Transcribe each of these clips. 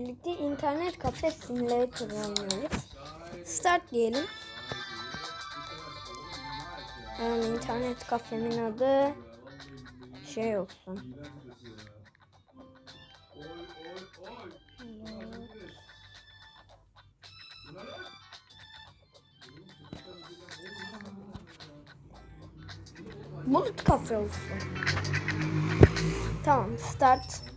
birlikte internet kafe simulator oynuyoruz. Start diyelim. Yani internet kafemin adı şey olsun. Bulut kafe olsun. Tamam start.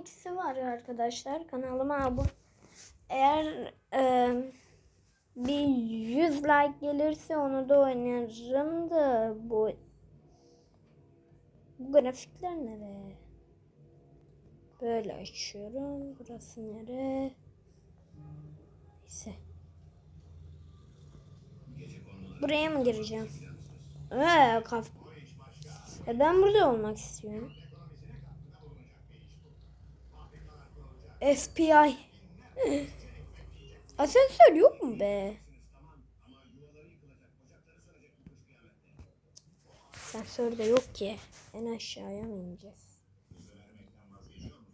İkisi var arkadaşlar. Kanalıma abone. Eğer e, bir 100 like gelirse onu da oynarım da bu bu grafikler nereye? Böyle açıyorum. Burası nere? Neyse. Buraya mı gireceğim? Ee, kaf e ben burada olmak istiyorum. FBI. Asansör yok mu be? Asansör de yok ki. En aşağıya mı ineceğiz?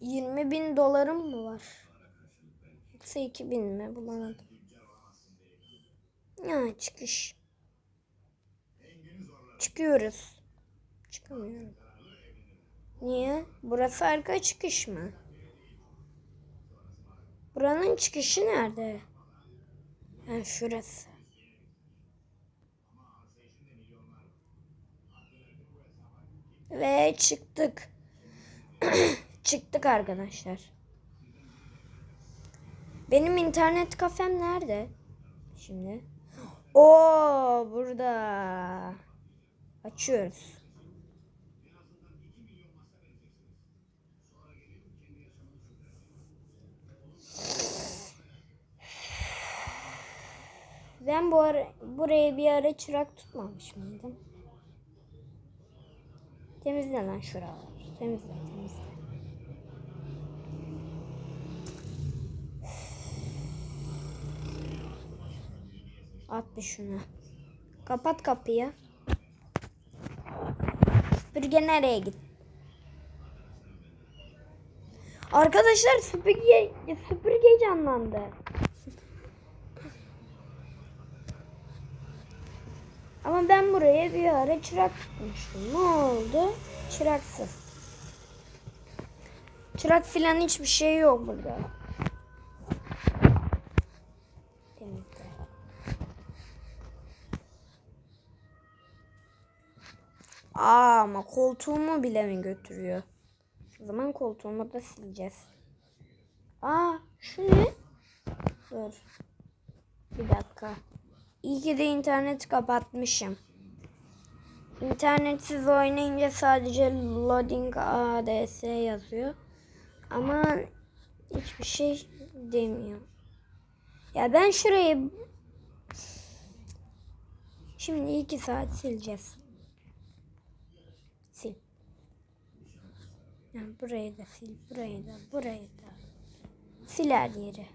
20 bin dolarım mı var? Yoksa 2000 mi? Bulamadım. Ya çıkış. Çıkıyoruz. Çıkamıyorum. Niye? Burası arka çıkış mı? Buranın çıkışı nerede? Ha şurası. Ve çıktık. çıktık arkadaşlar. Benim internet kafem nerede? Şimdi. Oo burada. Açıyoruz. Ben bu ara, buraya bir ara çırak tutmamış mıydım? Temizle lan şuraları. Temizle, temizle. At bir şunu. Kapat kapıyı. Süpürge nereye gitti? Arkadaşlar süpürge, süpürge canlandı. Ama ben buraya bir ara çırak tutmuştum. Ne oldu? Çıraksız. Çırak filan hiçbir şey yok burada. Temizle. Aa ama koltuğumu bile mi götürüyor? O zaman koltuğumu da sileceğiz. Aa şu ne? Dur. Bir dakika. İyi ki de interneti kapatmışım. İnternetsiz oynayınca sadece loading ads yazıyor. Ama hiçbir şey demiyor. Ya ben şurayı şimdi iki saat sileceğiz. Sil. Yani burayı da sil, burayı da, burayı da. Sil her yeri.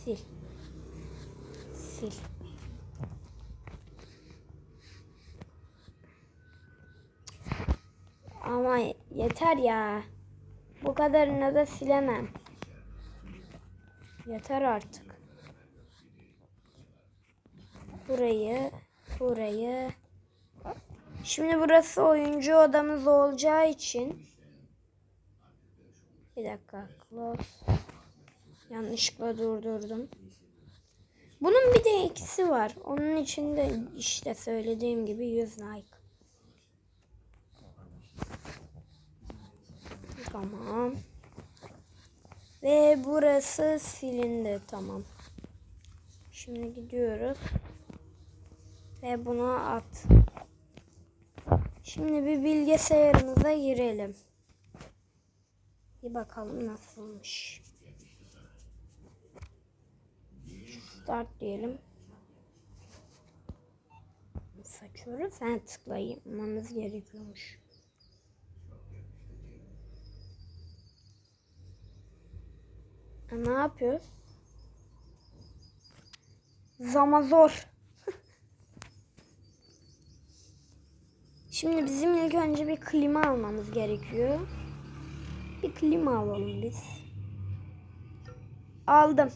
Sil. Sil. Ama yeter ya. Bu kadarını da silemem. Yeter artık. Burayı, burayı. Şimdi burası oyuncu odamız olacağı için. Bir dakika. Close. Yanlışlıkla durdurdum. Bunun bir de eksi var. Onun için de işte söylediğim gibi 100 like. Tamam. Ve burası silindi. Tamam. Şimdi gidiyoruz. Ve bunu at. Şimdi bir bilgisayarımıza girelim. Bir bakalım nasılmış. Start diyelim. Nasıl açıyoruz? Sen tıklaymanız gerekiyormuş. Ne yapıyoruz? Zama zor. Şimdi bizim ilk önce bir klima almamız gerekiyor. Bir klima alalım biz. Aldım.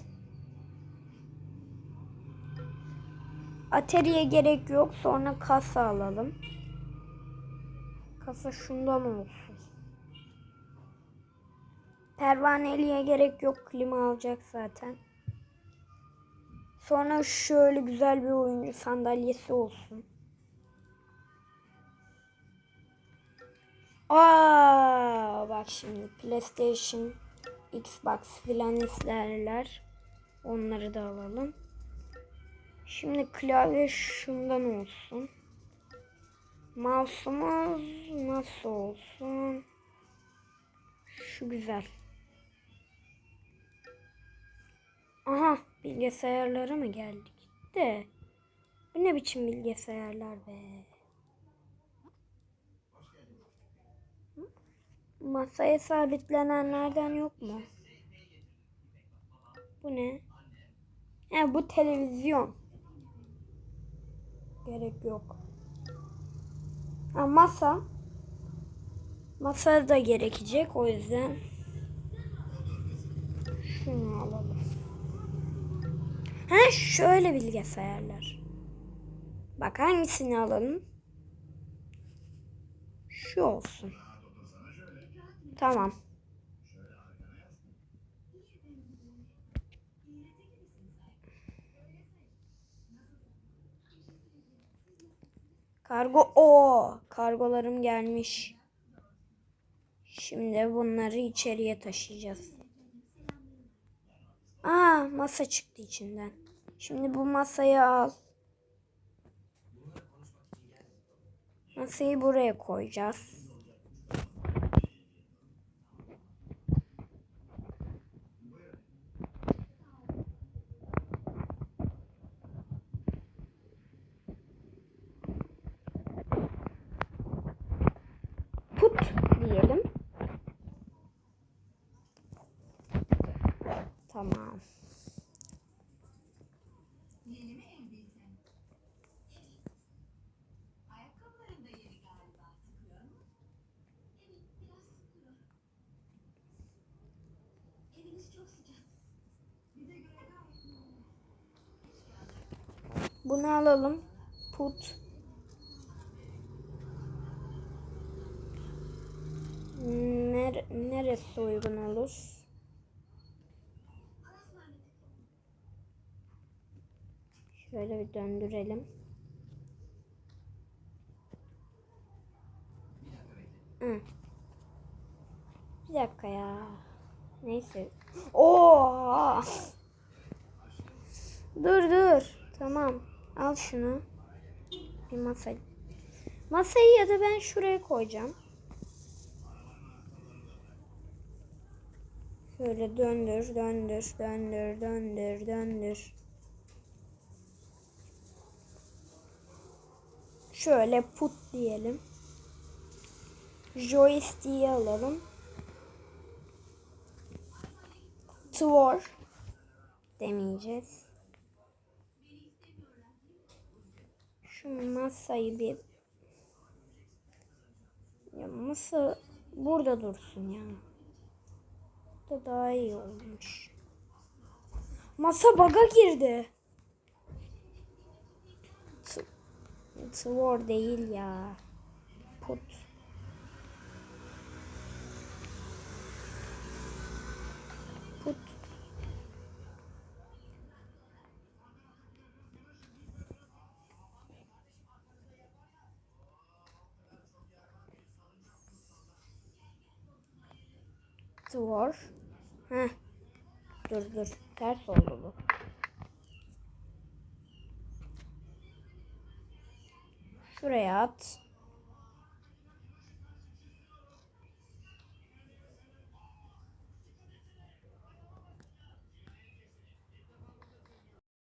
Ateriye gerek yok. Sonra kasa alalım. Kasa şundan olsun. Pervaneliğe gerek yok. Klima alacak zaten. Sonra şöyle güzel bir oyuncu sandalyesi olsun. Aa, bak şimdi PlayStation, Xbox filan isterler. Onları da alalım. Şimdi klavye şundan olsun. Mouse'umuz nasıl olsun? Şu güzel. Aha bilgisayarlara mı geldik? De. Bu ne biçim bilgisayarlar be? Masaya sabitlenenlerden yok mu? Bu ne? He bu televizyon. Gerek yok. Ha, masa. Masa da gerekecek o yüzden. Şunu alalım. Ha şöyle bilgisayarlar. Bak hangisini alalım? Şu olsun. Tamam. Kargo o kargolarım gelmiş. Şimdi bunları içeriye taşıyacağız. Aa masa çıktı içinden. Şimdi bu masayı al. Masayı buraya koyacağız. Put diyelim. Tamam. Bunu alalım. Put. Ner neresi uygun olur? Şöyle bir döndürelim. Hı. Bir dakika ya. Neyse. Oo! Dur dur. Tamam. Al şunu. Bir masa. Masayı ya da ben şuraya koyacağım. Şöyle döndür, döndür, döndür, döndür, döndür. Şöyle put diyelim. Joystick'i alalım. Twor demeyeceğiz. Şu masayı bir ya masa burada dursun ya. Da daha iyi olmuş. Masa baga girdi. Twor değil ya. Put. Put. Twor. Heh. Dur dur. Ters oldu bu. Şuraya at.